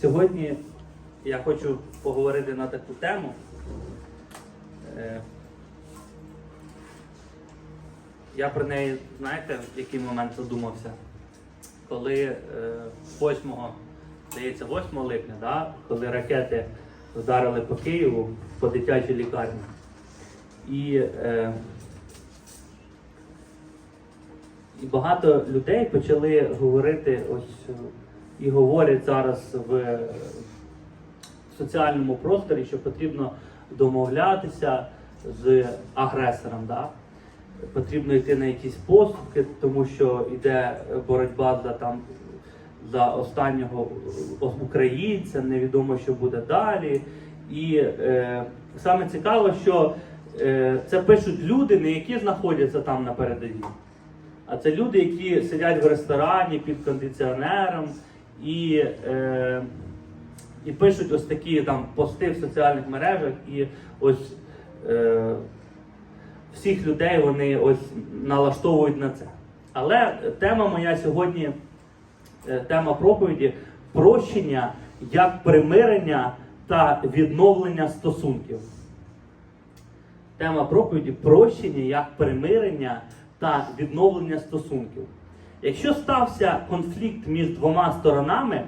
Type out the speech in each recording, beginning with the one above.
Сьогодні я хочу поговорити на таку тему. Е, Я про неї, знаєте, в який момент задумався? Коли е, 8, здається, 8 липня, да? коли ракети вдарили по Києву по дитячій лікарні. І, е, і багато людей почали говорити, ось е, і говорять зараз в соціальному просторі, що потрібно домовлятися з агресором. Да? Потрібно йти на якісь поступки, тому що йде боротьба за там за останнього українця, невідомо, що буде далі. І е, саме цікаво, що е, це пишуть люди, не які знаходяться там на передовій, а це люди, які сидять в ресторані під кондиціонером і, е, і пишуть ось такі там пости в соціальних мережах, і ось е, всіх людей вони ось налаштовують на це. Але тема моя сьогодні, е, тема проповіді прощення як примирення та відновлення стосунків. Тема проповіді прощення як примирення та відновлення стосунків. Якщо стався конфлікт між двома сторонами,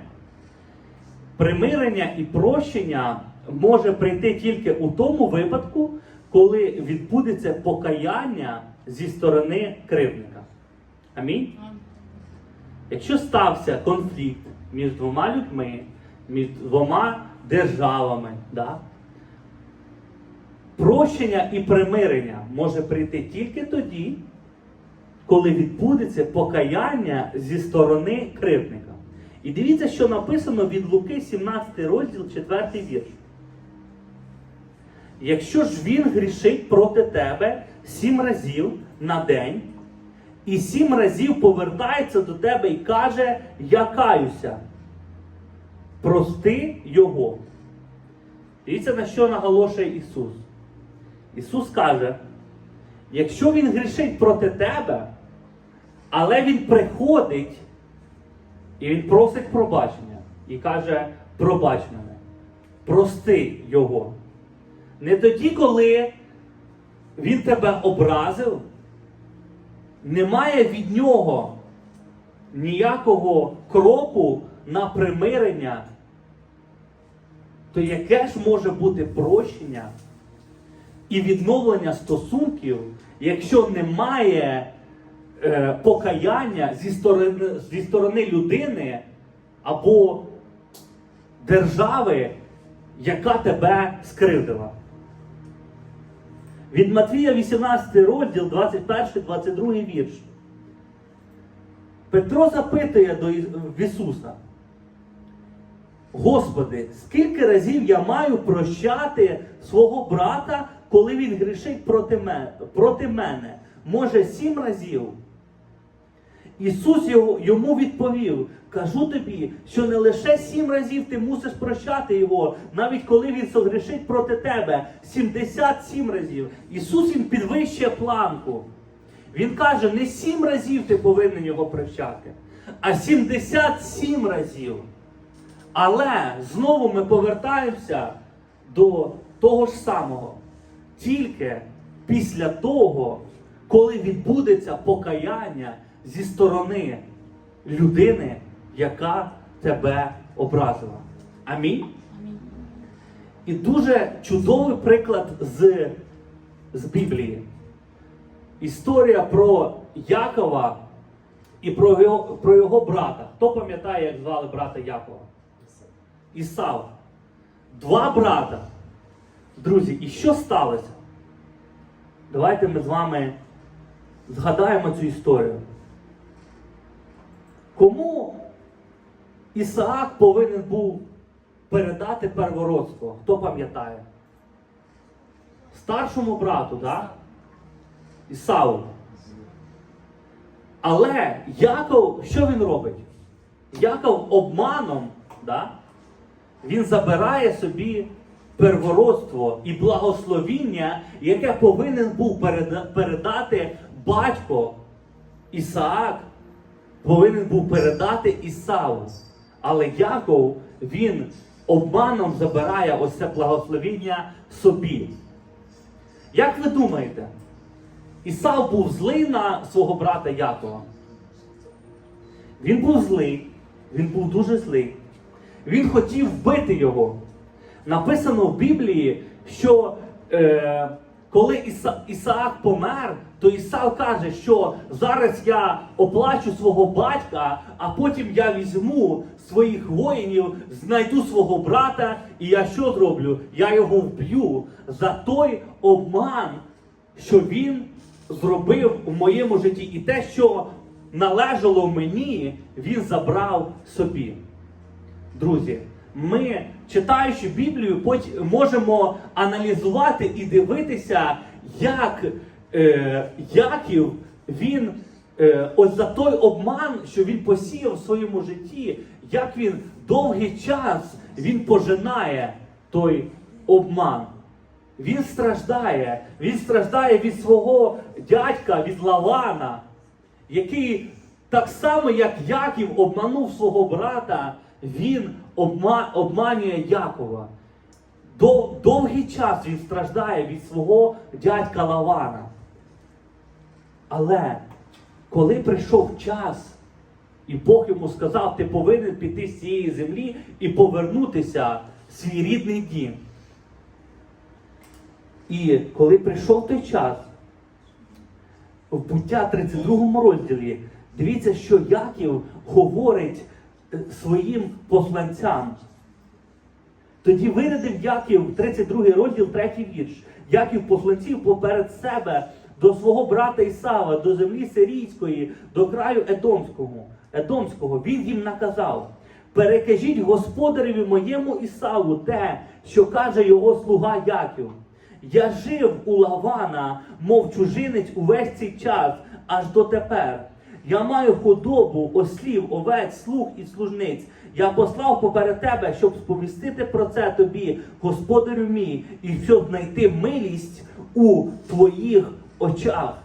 примирення і прощення може прийти тільки у тому випадку, коли відбудеться покаяння зі сторони кривдника. Амінь. Якщо стався конфлікт між двома людьми, між двома державами, да, прощення і примирення може прийти тільки тоді, коли відбудеться покаяння зі сторони кривдника. І дивіться, що написано від Луки, 17 розділ, 4 вірш. Якщо ж він грішить проти тебе сім разів на день, і сім разів повертається до тебе і каже: Я каюся, прости його. Дивіться, на що наголошує Ісус. Ісус каже, якщо Він грішить проти тебе, але Він приходить і Він просить пробачення і каже, пробач мене, прости Його. Не тоді, коли Він тебе образив, немає від нього ніякого кроку на примирення, то яке ж може бути прощення і відновлення стосунків, якщо немає покаяння зі сторони, зі сторони людини або держави, яка тебе скривдила? Від Матвія 18 розділ, 21-22 вірш. Петро запитує до Ісуса. Господи, скільки разів я маю прощати свого брата, коли він грішить проти мене? Проти мене? Може, сім разів? Ісус йому відповів: кажу тобі, що не лише сім разів ти мусиш прощати його, навіть коли він согрішить проти тебе 77 разів. Ісус він підвищує планку. Він каже, не сім разів ти повинен його прощати, а 77 разів. Але знову ми повертаємося до того ж самого. Тільки після того, коли відбудеться покаяння зі сторони людини, яка тебе образила. Амінь. І дуже чудовий приклад з, з Біблії. Історія про Якова і про його, про його брата. Хто пам'ятає, як звали брата Якова? Ісав. Два брата. Друзі, і що сталося? Давайте ми з вами згадаємо цю історію. Кому Ісаак повинен був передати первородство? Хто пам'ятає? Старшому брату, так? Да? Ісаву. Але Яков, що він робить? Яков обманом, да? він забирає собі первородство і благословіння, яке повинен був передати батько Ісаак, повинен був передати Ісаву. Але Яков він обманом забирає ось це благословіння собі. Як ви думаєте, Ісав був злий на свого брата Якова? Він був злий, він був дуже злий. Він хотів вбити його. Написано в Біблії, що е, коли Іса, Ісаак помер, то Ісав каже, що зараз я оплачу свого батька, а потім я візьму своїх воїнів, знайду свого брата, і я що зроблю? Я його вб'ю за той обман, що він зробив у моєму житті, і те, що належало мені, він забрав собі. Друзі, ми, читаючи Біблію, можемо аналізувати і дивитися, як е, Яків він е, ось за той обман, що він посіяв в своєму житті, як він довгий час він пожинає той обман. Він страждає, він страждає від свого дядька, від Лавана, який так само, як Яків обманув свого брата, він обманює Якова. Дов- довгий час він страждає від свого дядька Лавана. Але коли прийшов час, і Бог йому сказав, ти повинен піти з цієї землі і повернутися в свій рідний дім. І коли прийшов той час, в буття 32 розділі, дивіться, що Яків говорить своїм посланцям. Тоді вирядив Яків 32 розділ, 3 вірш. Яків посланців поперед себе до свого брата Ісава, до землі сирійської, до краю Едомського. Едомського. Він їм наказав: перекажіть господареві моєму Ісаву те, що каже його слуга Яків. Я жив у Лавана, мов чужинець увесь цей час, аж дотепер. Я маю худобу, ослів, овець, слуг і служниць. Я послав поперед тебе, щоб сповістити про це тобі, господарю мій, і щоб знайти милість у твоїх очах.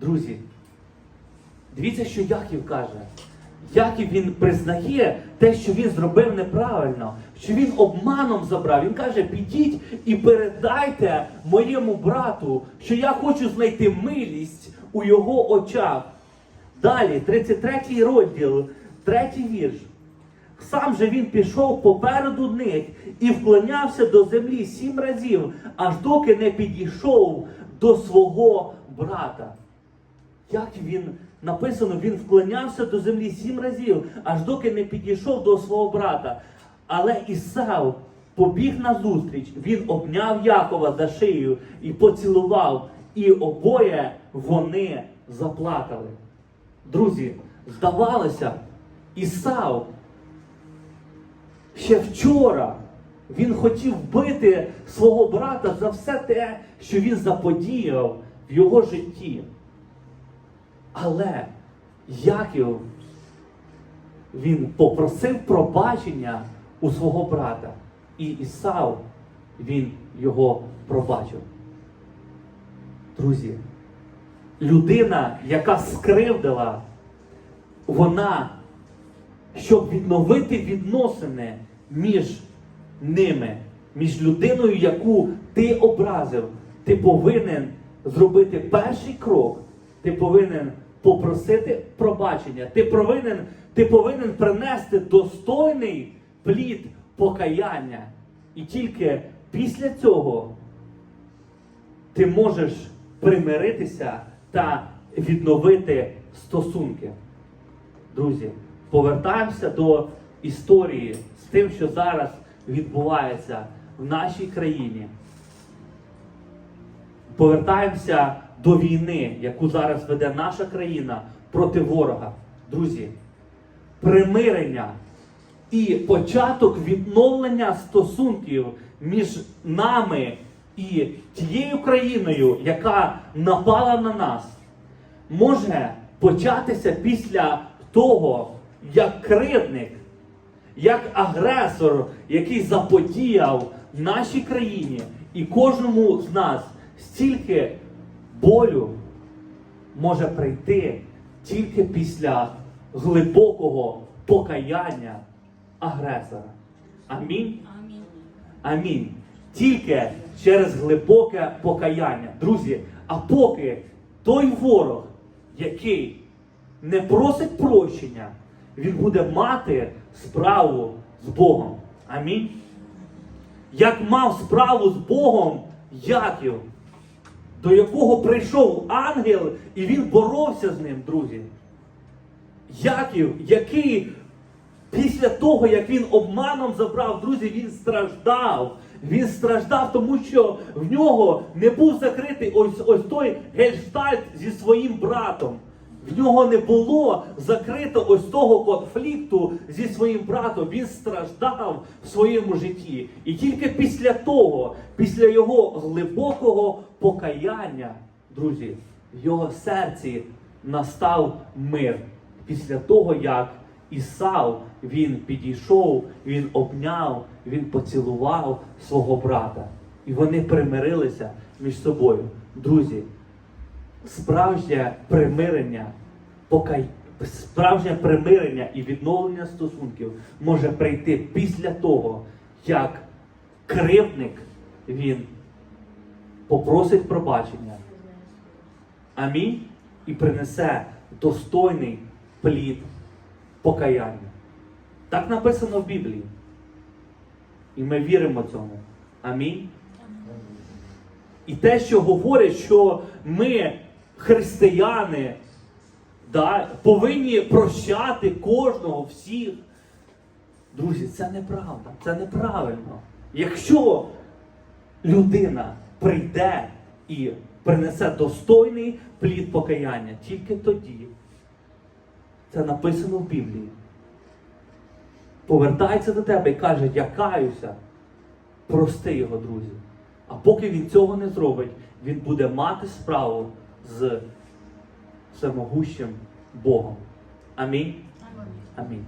Друзі, дивіться, що Яків каже. Яків він признає те, що він зробив неправильно, що він обманом забрав. Він каже: підіть і передайте моєму брату, що я хочу знайти милість у його очах. Далі, 33 розділ, третій вірш. Сам же він пішов попереду них і вклонявся до землі сім разів, аж доки не підійшов до свого брата. Як він написано, він вклонявся до землі сім разів, аж доки не підійшов до свого брата. Але Ісав побіг назустріч, він обняв Якова за шию і поцілував, і обоє вони заплакали. Друзі, здавалося, Ісав ще вчора він хотів вбити свого брата за все те, що він заподіяв в його житті. Але Яків він попросив пробачення у свого брата, і Ісав він його пробачив. Друзі, людина, яка скривдила, вона, щоб відновити відносини між ними, між людиною, яку ти образив, ти повинен зробити перший крок, ти повинен попросити пробачення, ти повинен, ти повинен принести достойний плід покаяння. І тільки після цього ти можеш примиритися та відновити стосунки. Друзі, повертаємося до історії з тим, що зараз відбувається в нашій країні. Повертаємося до війни, яку зараз веде наша країна проти ворога. Друзі, примирення і початок відновлення стосунків між нами і тією країною, яка напала на нас, може початися після того, як кривдник, як агресор, який заподіяв нашій країні і кожному з нас стільки болю може прийти тільки після глибокого покаяння агресора. Амінь. Амінь. Амінь. Тільки через глибоке покаяння. Друзі, а поки той ворог, який не просить прощення, він буде мати справу з Богом. Амінь. Як мав справу з Богом Яків, до якого прийшов ангел, і він боровся з ним, друзі. Яків, який після того, як він обманом забрав, друзі, він страждав. Він страждав, тому що в нього не був закритий ось ось той гельштальт зі своїм братом. В нього не було закрито ось того конфлікту зі своїм братом. Він страждав в своєму житті. І тільки після того, після його глибокого покаяння, друзі, в його серці настав мир. Після того, як Ісав він підійшов, він обняв, він поцілував свого брата. І вони примирилися між собою. Друзі, справжнє примирення, покай... справжнє примирення і відновлення стосунків може прийти після того, як кривдник він попросить пробачення. Амінь. І принесе достойний плід покаяння. Так написано в Біблії. І ми віримо цьому. Амінь. І те, що говорять, що ми, християни, да, повинні прощати кожного, всіх. Друзі, це неправда, це неправильно. Якщо людина прийде і принесе достойний плід покаяння, тільки тоді. Це написано в Біблії. Повертається до тебе і каже, я каюся, прости його, друзі. А поки він цього не зробить, він буде мати справу з всемогущим Богом. Амінь. Амінь.